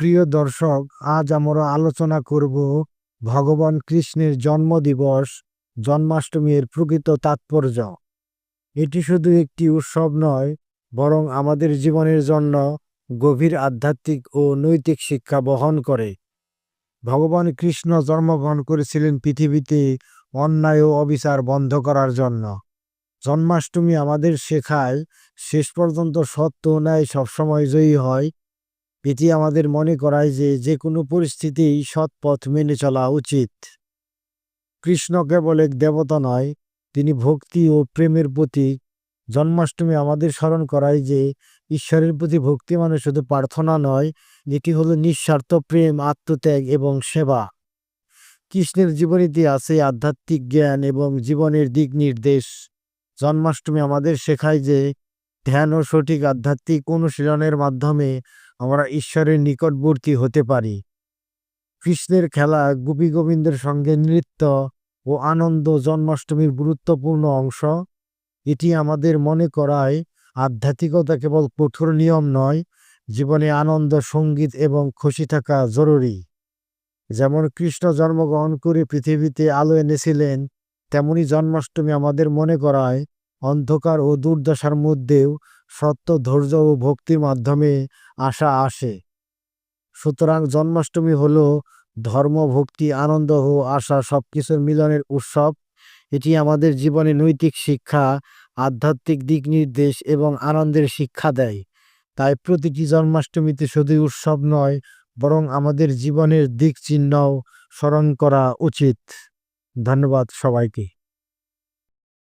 প্রিয় দর্শক, আজ আমরা আলোচনা করব ভগবান কৃষ্ণের জন্মদিবস, জন্মাষ্টমীর প্রকৃত তাৎপর্য। এটি শুধু একটি উৎসব নয়, বরং আমাদের জীবনের জন্য গভীর আধ্যাত্মিক ও নৈতিক শিক্ষা বহন করে। ভগবান কৃষ্ণ জন্মগ্রহণ করেছিলেন পৃথিবীতে অন্যায় ও অবিচার বন্ধ করার জন্য। জন্মাষ্টমী আমাদের শেখায়, শেষ পর্যন্ত সত্য ন্যায় সবসময় জয়ী হয় এটি আমাদের মনে করায় যে যে কোনো পরিস্থিতিই সৎ পথ মেনে চলা উচিত। কৃষ্ণ কেবল এক দেবতা নয়, তিনি ভক্তি ও প্রেমের প্রতীক। জন্মাষ্টমী আমাদের স্মরণ করায় যে ঈশ্বরের প্রতি ভক্তি মানে শুধু প্রার্থনা নয়, এটি হলো নিঃস্বার্থ প্রেম, আত্মত্যাগ এবং সেবা। কৃষ্ণের জীবনীতে আছে আধ্যাত্মিক জ্ঞান এবং জীবনের দিক নির্দেশ। জন্মাষ্টমী আমাদের শেখায় যে ধ্যান ও সঠিক আধ্যাত্মিক অনুশীলনের মাধ্যমে আমরা ঈশ্বরের নিকটবর্তী হতে পারি। কৃষ্ণের খেলা, গোপী গোবিন্দের সঙ্গে নৃত্য ও আনন্দ জন্মাষ্টমীর গুরুত্বপূর্ণ অংশ। এটি আমাদের মনে করায় আধ্যাত্মিকতা কেবল কঠোর নিয়ম নয়, জীবনে আনন্দ, সংগীত এবং খুশি থাকা জরুরি। যেমন কৃষ্ণ জন্মগ্রহণ করে পৃথিবীতে আলো এনেছিলেন, তেমনি জন্মাষ্টমী আমাদের মনে করায় অন্ধকার ও দুর্দশার মধ্যেও সত্য, ধৈর্য ও ভক্তির মাধ্যমে আশা আসে। সুতরাং জন্মাষ্টমী হলো ধর্ম, ভক্তি, আনন্দ ও আশা সবকিছুর মিলনের উৎসব। এটি আমাদের জীবনে নৈতিক শিক্ষা, আধ্যাত্মিক দিক নির্দেশ এবং আনন্দের শিক্ষা দেয়। তাই প্রতিটি জন্মাষ্টমীতে শুধু উৎসব নয়, বরং আমাদের জীবনের দিক চিহ্নও স্মরণ করা উচিত। ধন্যবাদ সবাইকে।